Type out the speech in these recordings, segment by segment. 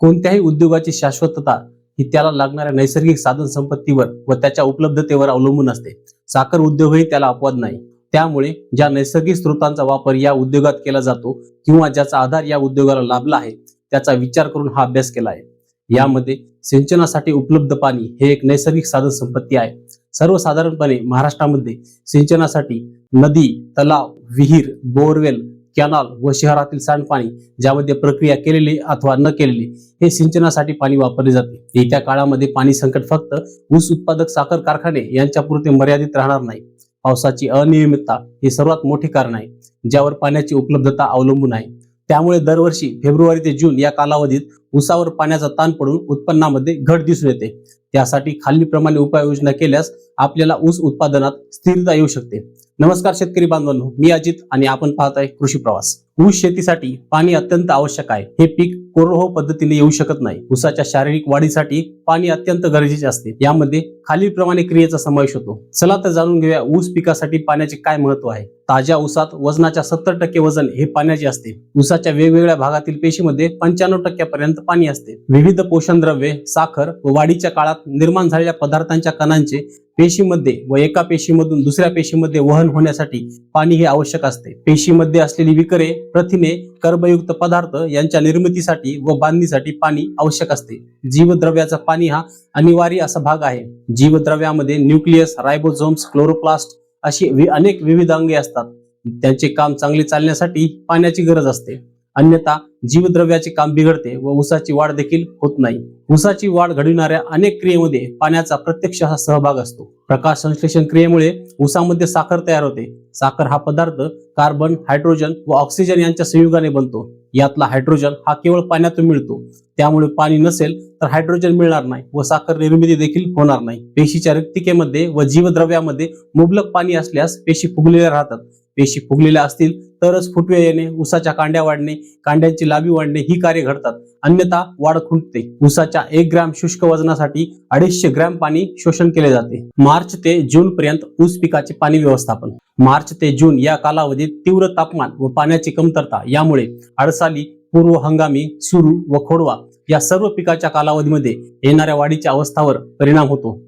कोणत्याही उद्योगाची शाश्वतता ही त्याला लागणाऱ्या नैसर्गिक साधन संपत्तीवर व त्याच्या उपलब्धतेवर अवलंबून असते. साखर उद्योगही त्याला अपवाद नाही. त्यामुळे ज्या नैसर्गिक स्रोतांचा वापर या उद्योगात केला जातो किंवा ज्याचा आधार या उद्योगाला लाभला आहे त्याचा विचार करून हा अभ्यास केला आहे. यामध्ये सिंचनासाठी उपलब्ध पाणी हे एक नैसर्गिक साधन संपत्ती आहे. सर्वसाधारणपणे महाराष्ट्रामध्ये सिंचनासाठी नदी तलाव विहीर बोरवेल कॅनॉल व शहरातील सांडपाणी ज्यामध्ये प्रक्रिया केलेली अथवा न केलेली हे सिंचनासाठी पाणी वापरले जाते. येत्या काळामध्ये पाणी संकट फक्त ऊस उत्पादक साखर कारखाने यांच्यापुरते मर्यादित राहणार नाही. पावसाची अनियमितता हे सर्वात मोठे कारण आहे. ज्यावर पाण्याची उपलब्धता अवलंबून आहे. त्यामुळे दरवर्षी फेब्रुवारी ते जून या कालावधीत ऊसावर पाण्याचा ताण पडून उत्पन्नामध्ये घट दिसून येते. त्यासाठी खालीलप्रमाणे उपाययोजना केल्यास आपल्याला ऊस उत्पादनात स्थिरता येऊ शकते. नमस्कार शेतकरी बांधवांनो मी अजित आणि आपण पाहत आहे कृषी प्रवास. ऊस शेतीसाठी पाणी अत्यंत आवश्यक आहे. हे पीक कोरहो पद्धतीने येऊ शकत नाही. ऊसाच्या शारीरिक वाढीसाठी पाणी अत्यंत गरजेचे असते. यामध्ये खालीलप्रमाणे क्रियेचा समावेश होतो. चला तर जाणून घेऊया ऊस पिकासाठी पाण्याचे काय महत्त्व आहे. ताज्या ऊसात वजनाच्या सत्तर टक्के वजन हे पाण्याचे असते. ऊसाच्या वेगवेगळ्या भागातील पेशीमध्ये पंच्याण्णव टक्क्यापर्यंत पाणी असते. विविध पोषण द्रव्ये साखर व वाढीच्या काळात निर्माण झालेल्या पदार्थांच्या कणांचे पेशीमध्ये व एका पेशीमधून दुसऱ्या पेशीमध्ये वहन होण्यासाठी पाणी हे आवश्यक असते. पेशीमध्ये असलेली विकरे प्रथिने कर्बयुक्त पदार्थ यांच्या निर्मितीसाठी व बांधणीसाठी पाणी आवश्यक असते. जीवद्रव्याचा पाणी हा अनिवार्य असा भाग आहे. जीवद्रव्यामध्ये न्यूक्लियस रायबोझोम्स क्लोरोप्लास्ट अशी अनेक विविध अंगे असतात. त्यांचे काम चांगले चालण्यासाठी पाण्याची गरज असते. अन्यथा जीवद्रव्याचे काम बिघडते व ऊसाची वाढ देखील होत नाही. ऊसाची वाढ घडविणाऱ्या अनेक क्रियेमध्ये पाण्याचा प्रत्यक्ष हा सहभाग असतो. प्रकाश संश्लेषण क्रियेमुळे ऊसामध्ये साखर तयार होते. साखर हा पदार्थ कार्बन हायड्रोजन व ऑक्सिजन यांच्या संयुगाने बनतो. यातला हायड्रोजन हा केवळ पाण्यातून मिळतो. त्यामुळे पाणी नसेल तर हायड्रोजन मिळणार नाही व साखर निर्मिती देखील होणार नाही. पेशीच्या रिक्तिकेमध्ये व जीवद्रव्यामध्ये मुबलक पाणी असल्यास पेशी फुगलेल्या राहतात. पेशी फुगलेल्या असतील तरच फुटवे येणे उसाच्या कांड्या वाढणे कांड्यांची लाभी वाढणे ही कार्य घडतात. अन्यथा वाढ खुंटते. उसाच्या एक ग्रॅम शुष्क वजनासाठी अडीचशे ग्रॅम पाणी शोषण केले जाते. मार्च ते जून पर्यंत ऊस पिकाचे पाणी व्यवस्थापन. मार्च ते जून या कालावधीत तीव्र तापमान व पाण्याची कमतरता यामुळे अडसाली पूर्व हंगामी सुरू व खोडवा या सर्व पिकाच्या कालावधीमध्ये येणाऱ्या वाढीच्या अवस्थावर परिणाम होतो.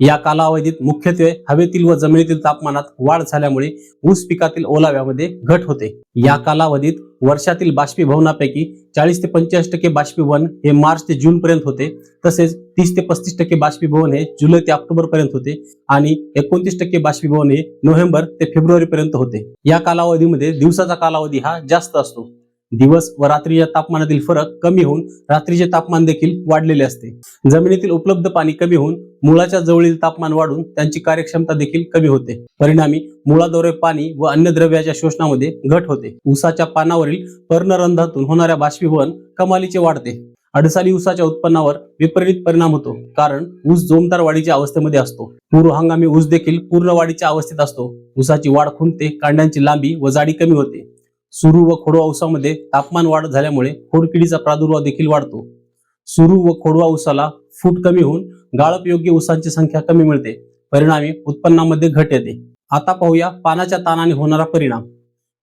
या कालावधीत मुख्यत्वे हवेतील व जमिनीतील तापमानात वाढ झाल्यामुळे ऊस पिकातील ओलाव्यामध्ये घट होते. या कालावधीत वर्षातील बाष्पीभवनापैकी चाळीस ते पंचेचाळीस टक्के बाष्पीभवन हे मार्च ते जून पर्यंत होते. तसेच तीस ते पस्तीस टक्के बाष्पीभवन हे जुलै ते ऑक्टोबर पर्यंत होते आणि एकोणतीस टक्के बाष्पीभवन हे नोव्हेंबर ते फेब्रुवारी पर्यंत होते. या कालावधीमध्ये दिवसाचा कालावधी हा जास्त असतो. दिवस व रात्रीच्या तापमानातील फरक कमी होऊन रात्रीचे तापमान देखील वाढलेले असते. जमिनीतील उपलब्ध पाणी कमी होऊन मुळाच्या जवळील तापमान वाढून त्यांची कार्यक्षमता देखील कमी होते. परिणामी मुळाद्वारे पाणी व अन्य द्रव्याच्या शोषणामध्ये घट होते. उसाच्या पानावरील पर्णरंधातून होणाऱ्या बाष्पीभवन कमालीचे वाढते. अडसाली ऊसाच्या उत्पन्नावर विपरीत परिणाम होतो कारण ऊस जोमदार वाढीच्या अवस्थेमध्ये असतो. पूर्व हंगामी ऊस देखील पूर्ण वाढीच्या अवस्थेत असतो. ऊसाची वाढ खुंटते कांड्यांची लांबी व जाडी कमी होते. सुरू व खोडवा उसामध्ये तापमान वाढ झाल्यामुळे खोडकिडीचा प्रादुर्भाव देखील वाढतो. सुरू व खोडवा उसाला फूट कमी होऊन गाळप योग्य उसांची संख्या कमी मिळते. परिणामी उत्पन्नामध्ये घट येते. आता पाहूया पानाच्या ताणाने होणारा परिणाम.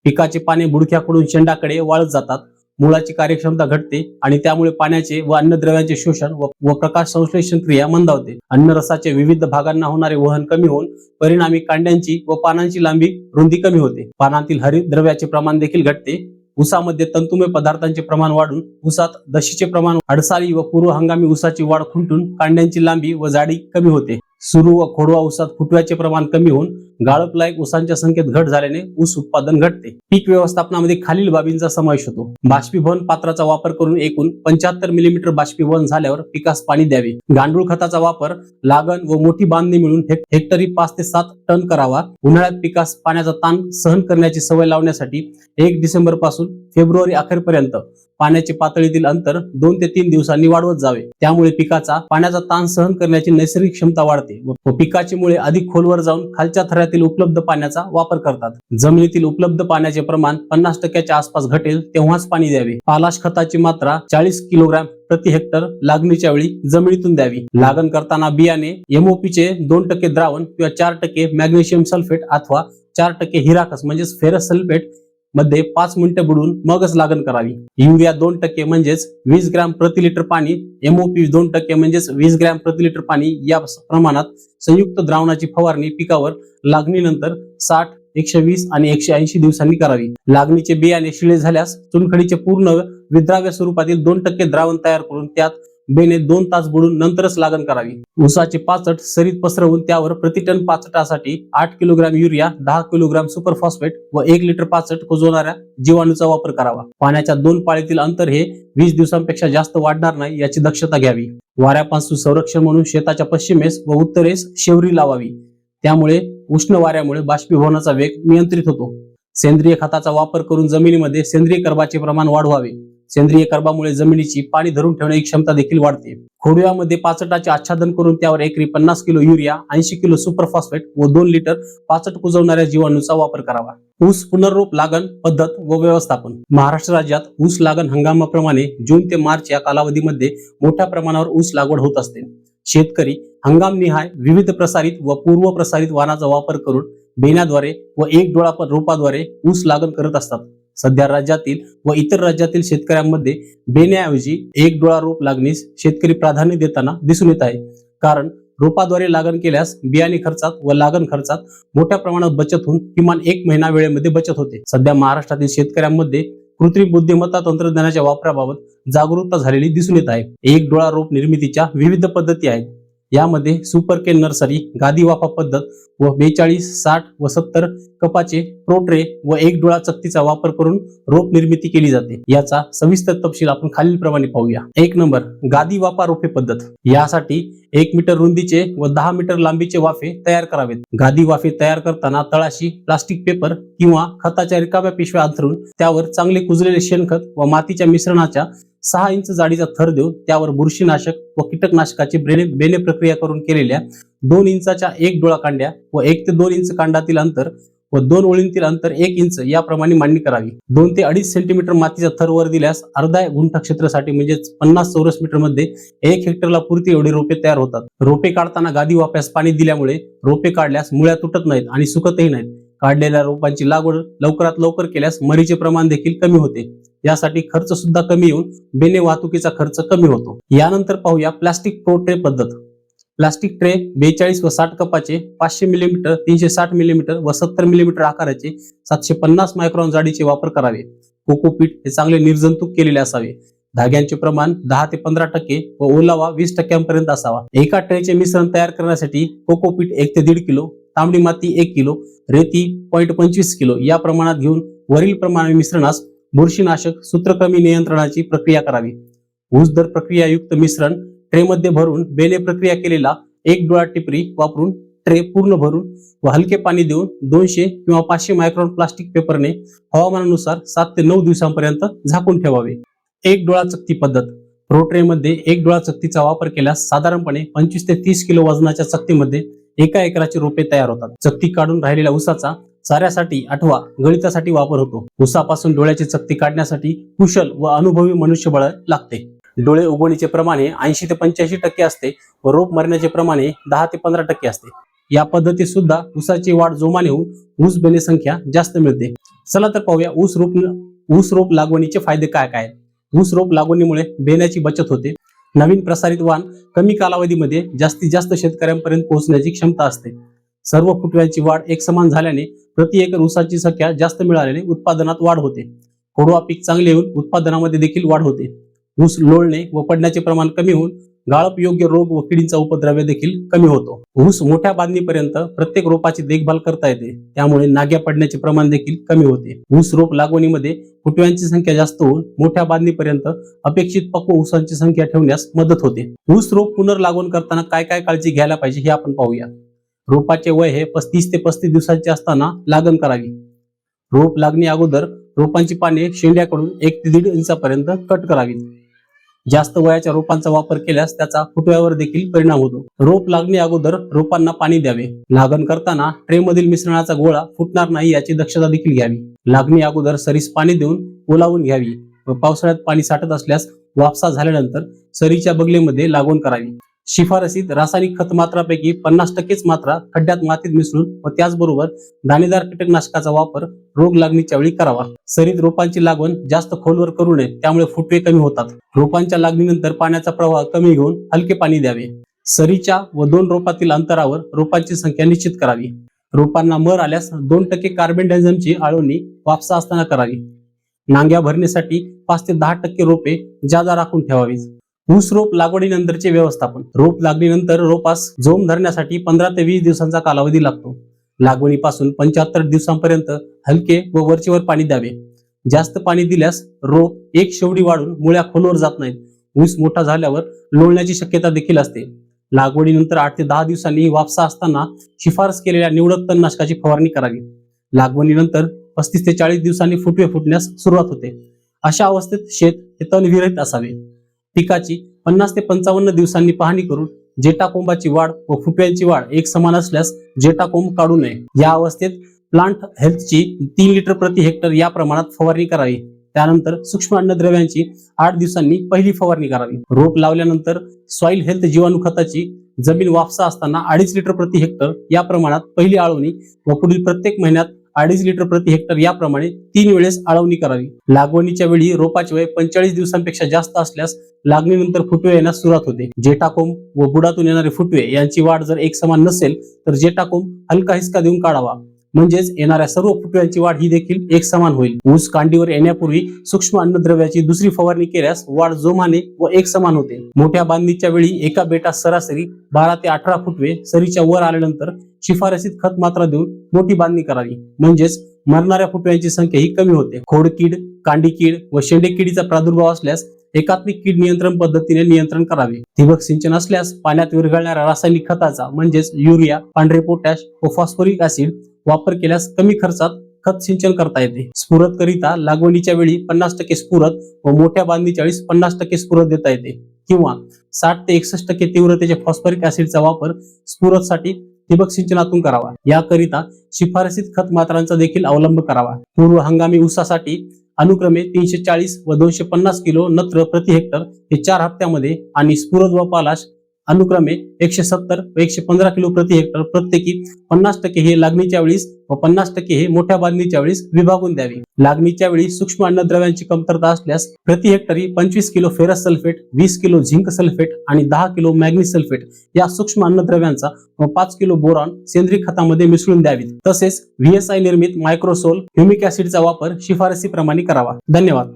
पिकाचे पाने बुडक्याकडून शेंडाकडे वाळत जातात. मुळाची कार्यक्षमता घटते आणि त्यामुळे पाण्याचे व अन्नद्रव्यांचे शोषण व व प्रकाश संश्लेषण क्रिया मंदावते. अन्नरसाचे विविध भागांना होणारे वहन कमी होऊन परिणामी कांड्यांची व पानांची लांबी रुंदी कमी होते. पानातील हरित द्रव्याचे प्रमाण देखील घटते. उसामध्ये तंतुमय पदार्थांचे प्रमाण वाढून उसात दशीचे प्रमाण अडसाली व पूर्व हंगामी उसाची वाढ खुंटून कांड्यांची लांबी व जाडी कमी होते. सुरू व खोडवा ऊसात फुटव्याचे प्रमाण कमी होऊन गाळप लायक ऊसांच्या संख्येत घट झाल्याने ऊस उत्पादन घटते. पीक व्यवस्थापनामध्ये खालील बाबींचा समावेश होतो. बाष्पीभवन पात्राचा वापर करून एकूण पंच्याहत्तर मिलीमीटर बाष्पीभवन झाल्यावर पिकास पाणी द्यावे. गांडूळ खताचा वापर लागण व मोठी बांधणी मिळून हेक्टरी पाच ते सात टन करावा. उन्हाळ्यात पिकास पाण्याचा ताण सहन करण्याची सवय लावण्यासाठी एक डिसेंबरपासून फेब्रुवारी अखेरपर्यंत पाण्याची पातळीतील अंतर दोन ते तीन दिवसांनी वाढवत जावे. त्यामुळे पिकाचा पाण्याचा ताण सहन करण्याची नैसर्गिक क्षमता वाढते व पिकाची मुळे अधिक खोलवर जाऊन खालच्या थरातील उपलब्ध पाण्याचा वापर करतात. जमिनीतील उपलब्ध पाण्याचे प्रमाण पन्नास टक्क्याच्या आसपास घटेल तेव्हाच पाणी द्यावे. पालाश खताची मात्रा चाळीस किलोग्रॅम प्रति हेक्टर लागणीच्या वेळी जमिनीतून द्यावी. लागण करताना बियाणे एमओपीचे चे दोन टक्के द्रावण किंवा चार टक्के मॅग्नेशियम सल्फेट अथवा चार टक्के हिराकस म्हणजेच फेरस सल्फेट मध्ये पाच मिनिटं बुडून मगच लागण करावी. युरिया दोन टक्के म्हणजेच वीस ग्रॅम प्रति लिटर पाणी एमओपी दोन टक्के म्हणजेच वीस ग्रॅम प्रति लिटर पाणी या प्रमाणात संयुक्त द्रावणाची फवारणी पिकावर लागणीनंतर साठ एकशे वीस आणि एकशे ऐंशी दिवसांनी करावी. लागणीचे बियाणे शिळे झाल्यास चुनखडीचे पूर्ण विद्राव्य स्वरूपातील दोन टक्के द्रावण तयार करून त्यात बेने दोन तास बुडून नंतरच लागण करावी. ऊसाचे पाचट सरीत पसरवून त्यावर प्रतिटन पाचटासाठी आठ किलोग्राम युरिया दहा किलोग्राम सुपर फॉस्फेट व एक लिटर पाचट कुजवणाऱ्या जीवाणूचा वापर करावा. पाण्याच्या दोन पाळीतील अंतर हे वीस दिवसांपेक्षा जास्त वाढणार नाही याची दक्षता घ्यावी. वाऱ्यापासून संरक्षण म्हणून शेताच्या पश्चिमेस व उत्तरेस शेवरी लावावी. त्यामुळे उष्ण वाऱ्यामुळे बाष्पीभवनाचा वेग नियंत्रित होतो. सेंद्रिय खताचा वापर करून जमिनीमध्ये सेंद्रिय कर्बाचे प्रमाण वाढवावे. सेंद्रिय कर्बामुळे जमिनीची पाणी धरून ठेवण्याची क्षमता देखील वाढते. खोडव्यामध्ये पाचटाचे आच्छादन करून त्यावर एकरी पन्नास किलो युरिया ऐंशी किलो सुपरफॉस्फेट व दोन लिटर पाचट कुजवणाऱ्या जीवाणूचा वापर करावा. ऊस पुनर्रोप लागण पद्धत व व्यवस्थापन. महाराष्ट्र राज्यात ऊस लागण हंगामाप्रमाणे जून ते मार्च या कालावधीमध्ये मोठ्या प्रमाणावर ऊस लागवड होत असते. शेतकरी हंगामनिहाय विविध प्रसारित व पूर्व प्रसारित वाहनाचा वापर करून बेण्याद्वारे व एक डोळा रोपाद्वारे ऊस लागण करत असतात. सध्या राज्यातील व इतर राज्यातील शेतकऱ्यांमध्ये बेण्याऐवजी एक डोळा रोप लागणीस शेतकरी प्राधान्य देताना दिसून येत आहे. कारण रोपाद्वारे लागण केल्यास बियाणे खर्चात व लागण खर्चात मोठ्या प्रमाणात बचत होऊन किमान एक महिना वेळेमध्ये बचत होते. सध्या महाराष्ट्रातील शेतकऱ्यांमध्ये कृत्रिम बुद्धिमत्ता तंत्रज्ञानाच्या वापराबाबत जागरूकता झालेली दिसून येत आहे. एक डोळा रोप निर्मितीच्या विविध पद्धती आहेत. यामध्ये सुपर केन नर्सरी गादी वाफा पद्धत व बेचाळीस साठ व सत्तर कपाचे प्रोट्रे व एक डोळा चक्तीचा वापर करून रोप निर्मिती केली जाते. याचा सविस्तर तपशील आपण खालीलप्रमाणे पाहूया. एक नंबर गादी वाफा रोपे पद्धत. यासाठी एक मीटर रुंदीचे व दहा मीटर लांबीचे वाफे तयार करावेत. गादी वाफे तयार करताना तळाशी प्लास्टिक पेपर किंवा खताच्या रिकाम्या पिशव्या अंथरून त्यावर चांगले कुजलेले शेणखत व मातीच्या मिश्रणाच्या सहा इंच जाडीचा थर देऊन त्यावर बुरशीनाशक व कीटकनाशकाची बेने बेने प्रक्रिया करून केलेल्या दोन इंचाच्या एक डोळा कांड्या व एक ते दोन इंच कांडातील अंतर व दोन ओळींतील अंतर एक इंच याप्रमाणे मांडणी करावी. दोन ते अडीच सेंटीमीटर मातीचा थर वर दिल्यास अर्धा गुंठ क्षेत्रासाठी म्हणजेच पन्नास चौरस मीटरमध्ये एक हेक्टरला पुरती एवढी रोपे तयार होतात. रोपे काढताना गादी वाप्यास पाणी दिल्यामुळे रोपे काढल्यास मुळ्या तुटत नाहीत आणि सुकतही नाहीत. काढलेल्या रोपांची लागवड लवकरात लवकर केल्यास मरीचे प्रमाण देखील कमी होते. यासाठी खर्च सुद्धा कमी येऊन बेने वाहतुकीचा खर्च कमी होतो. यानंतर पाहूया प्लास्टिक प्रो ट्रे पद्धत. प्लास्टिक ट्रे बेचाळीस व साठ कपाचे पाचशे मिलीमीटर तीनशे साठ मिलीमीटर व सत्तर मिलीमीटर आकाराचे सातशे पन्नास मायक्रॉन जाडीचे वापर करावे. कोकोपीट हे चांगले निर्जंतुक केलेले असावे. धाग्यांचे प्रमाण दहा ते पंधरा टक्के व ओलावा वीस टक्क्यांपर्यंत असावा. एका ट्रेचे मिश्रण तयार करण्यासाठी कोकोपीट एक ते दीड किलो तांबडी माती एक किलो रेती पॉईंट पंचवीस किलो या प्रमाणात घेऊन वरील प्रमाणे मिश्रणास बुरशीनाशक सूत्रकमी नियंत्रणाची प्रक्रिया करावी. ऊस दर प्रक्रियायुक्त मिश्रण ट्रेमध्ये भरून बेने प्रक्रिया केलेला एक डोळा टिपरी वापरून ट्रे पूर्ण भरून व हलके पाणी देऊन दोनशे किंवा पाचशे मायक्रॉन प्लास्टिक पेपरने हवामानानुसार सात ते नऊ दिवसांपर्यंत झाकून ठेवावे. एक डोळा चकती पद्धत. प्रो एक डोळा चकतीचा वापर केल्यास साधारणपणे पंचवीस ते तीस किलो वजनाच्या चकतीमध्ये एका एकराची रोपे तयार होतात. चकती काढून राहिलेल्या उसाचा चाऱ्यासाठी अथवा गणितासाठी वापर होतो. उसापासून डोळ्याची चकती काढण्यासाठी कुशल व अनुभवी मनुष्यबळ लागते. डोळे उगवणीचे प्रमाणे ऐंशी ते पंच्याऐंशी टक्के असते व रोप मरण्याचे प्रमाणे दहा ते पंधरा टक्के असते. या पद्धतीत सुद्धा ऊसाची वाढ जोमाने होऊन ऊस बेने संख्या जास्त मिळते. चला तर पाहूया ऊस रोप ऊस रोप लागवणीचे फायदे काय काय ऊस रोप लागवणीमुळे बेण्याची बचत होते. नवीन प्रसारित वाण कमी कालावधीमध्ये जास्तीत जास्त शेतकऱ्यांपर्यंत पोहोचण्याची क्षमता असते. सर्व फुटव्यांची वाढ एक समान झाल्याने प्रति एकर ऊसाची संख्या जास्त मिळाल्याने उत्पादनात वाढ होते. खोडवा पीक चांगले येऊन उत्पादनामध्ये देखील वाढ होते. ऊस लोळणे व पडण्याचे प्रमाण कमी होऊन गाळप योग्य रोग व किडींचा उपद्रव्य देखील कमी होतो. ऊस मोठ्या बांधणीपर्यंत प्रत्येक रोपाची देखभाल करता येते. त्यामुळे नाग्या पडण्याचे प्रमाण देखील कमी होते. ऊस रोप लागवणीमध्ये फुटव्यांची संख्या जास्त होऊन मोठ्या बांधणीपर्यंत अपेक्षित पक्व ऊसांची संख्या ठेवण्यास मदत होते. ऊस रोप पुनर्लागवण करताना काय काय काळजी घ्यायला पाहिजे हे आपण पाहूया. रोपाचे वय हे पस्तीस ते पस्तीस दिवसांचे असताना लागण करावी. रोप लागणे अगोदर रोपांची पाने शेंड्याकडून एक ते दीड इंचापर्यंत कट करावीत जास्त वयाच्या रोपांचा वापर केल्यास त्याचा फुटव्यावर देखील परिणाम होतो. रोप लागणे अगोदर रोपांना पाणी द्यावे. लागण करताना ट्रे मधील मिश्रणाचा गोळा फुटणार नाही याची दक्षता देखील घ्यावी. लागणी अगोदर सरीस पाणी देऊन ओलावून घ्यावी व पावसाळ्यात पाणी साठत असल्यास वापसा झाल्यानंतर सरीच्या बगलेमध्ये लागवण करावी. शिफारसीत रासायनिक खत मात्रापैकी पन्नास टक्केच मात्रा खड्ड्यात मातीत मिसळून व त्याचबरोबर दाणेदार कीटकनाशकाचा वापर रोग लागणीच्या वेळी करावा. सरीत रोपांची लागवण जास्त खोलवर करू नये त्यामुळे फुटवे कमी होतात. रोपांच्या लागणीनंतर पाण्याचा प्रवाह कमी घेऊन हलके पाणी द्यावे. सरीच्या व दोन रोपातील अंतरावर रोपांची संख्या निश्चित करावी. रोपांना मर आल्यास दोन टक्के कार्बन डायझमची आळवणी वापसा असताना करावी. नांग्या भरण्यासाठी पाच ते दहा टक्के रोपे जादा राखून ठेवावी ऊस रोप लागवडीनंतरचे व्यवस्थापन. रोप लागणीनंतर रोपास जोम धरण्यासाठी पंधरा ते वीस दिवसांचा कालावधी लागतो. लागवणीपासून पंच्याहत्तर दिवसांपर्यंत हलके व वरचेवर पाणी द्यावे. जास्त पाणी दिल्यास रोप एक शेवडी वाढून मुळ्या खोलवर जात नाहीत. ऊस मोठा झाल्यावर लोळण्याची शक्यता देखील असते. लागवडीनंतर आठ ते दहा दिवसांनी वापसा असताना शिफारस केलेल्या निवडक तणनाशकाची फवारणी करावी. लागवडीनंतर पस्तीस ते चाळीस दिवसांनी फुटवे फुटण्यास सुरुवात होते. अशा अवस्थेत शेत हे तणविरहित असावे. पिकाची पन्नास ते पंचावन्न दिवसांनी पाहणी करून जेटाकोंबाची वाढ व फुप्यांची वाढ एक समान असल्यास जेटाकोंब काढू नये. या अवस्थेत प्लांट हेल्थची तीन लिटर प्रति हेक्टर या प्रमाणात फवारणी करावी. त्यानंतर सूक्ष्म अन्नद्रव्यांची आठ दिवसांनी पहिली फवारणी करावी. रोप लावल्यानंतर सॉइल हेल्थ जीवाणू खताची जमीन वापसा असताना अडीच लिटर प्रति हेक्टर या प्रमाणात पहिली आळवणी व पुढील प्रत्येक महिन्यात अडीच लिटर प्रति हेक्टर याप्रमाणे तीन वेळेस आळवणी करावी. लागवणीच्या वेळी रोपाचे वय पंचेचाळीस दिवसांपेक्षा जास्त असल्यास लागणीनंतर फुटवे येण्यास सुरुवात होते. जेटाकोम व बुडातून येणारे फुटवे यांची वाढ जर एक समान नसेल तर जेटाकोम हलका हिसका देऊन काढावा. म्हणजेच येणाऱ्या सर्व फुटव्यांची वाढ ही देखील एक समान होईल. ऊस कांडीवर येण्यापूर्वी सूक्ष्म अन्नद्रव्याची दुसरी फवारणी केल्यास वाढ जोमाने व एक समान होते. मोठ्या बांधणीच्या वेळी एका बेटात सरासरी बारा ते अठरा फुटवे सरीच्या वर आल्यानंतर शिफारसीत खत मात्रा देऊन मोठी बांधणी करावी. म्हणजेच मरणाऱ्या फुटव्यांची संख्या ही कमी होते. खोडकीड कांडी कीड व शेंडे किडीचा प्रादुर्भाव असल्यास एकात्मिक कीड नियंत्रण पद्धतीने नियंत्रण करावे. ठिबक सिंचन असल्यास पाण्यात विरघळणाऱ्या रासायनिक खताचा म्हणजेच युरिया पांढरे पोटॅश व फॉस्फोरिक ऍसिड वापर केल्यास कमी खर्चात खत सिंचन करता येते. स्फुरत करिता लागवडीच्या वेळी पन्नास टक्के स्फुरत व मोठ्या बांधणीच्या वेळी पन्नास टक्के स्फुरत देता येते. किंवा साठ ते एकसष्ट टक्के तीव्रतेच्या फॉस्फरिक ऍसिडचा वापर स्फुरतसाठी ठिबक सिंचनातून करावा. याकरिता शिफारसीत खत मात्रांचा देखील अवलंब करावा. पूर्व हंगामी ऊसासाठी अनुक्रमे तीनशे चाळीस व दोनशे पन्नास किलो नत्र प्रति हेक्टर हे चार हप्त्यामध्ये आणि स्फुरद व पालाश अनुक्रमे एकशे सत्तर व एकशे पंधरा किलो प्रति हेक्टर प्रत्येकी पन्नास टक्के हे लागणीच्या वेळीस व पन्नास टक्के हे मोठ्या बांधणीच्या वेळीस विभागून द्यावे. लागणीच्या वेळी सूक्ष्म अन्नद्रव्यांची कमतरता असल्यास प्रति हेक्टरी पंचवीस किलो फेरस सल्फेट वीस किलो झिंक सल्फेट आणि दहा किलो मॅग्नीज सल्फेट या सूक्ष्म अन्नद्रव्यांचा व पाच किलो बोरॉन सेंद्रिय खतामध्ये मिसळून द्यावीत. तसेच व्हीएसआय निर्मित मायक्रोसोल ह्युमिक ऍसिडचा वापर शिफारसीप्रमाणे करावा. धन्यवाद.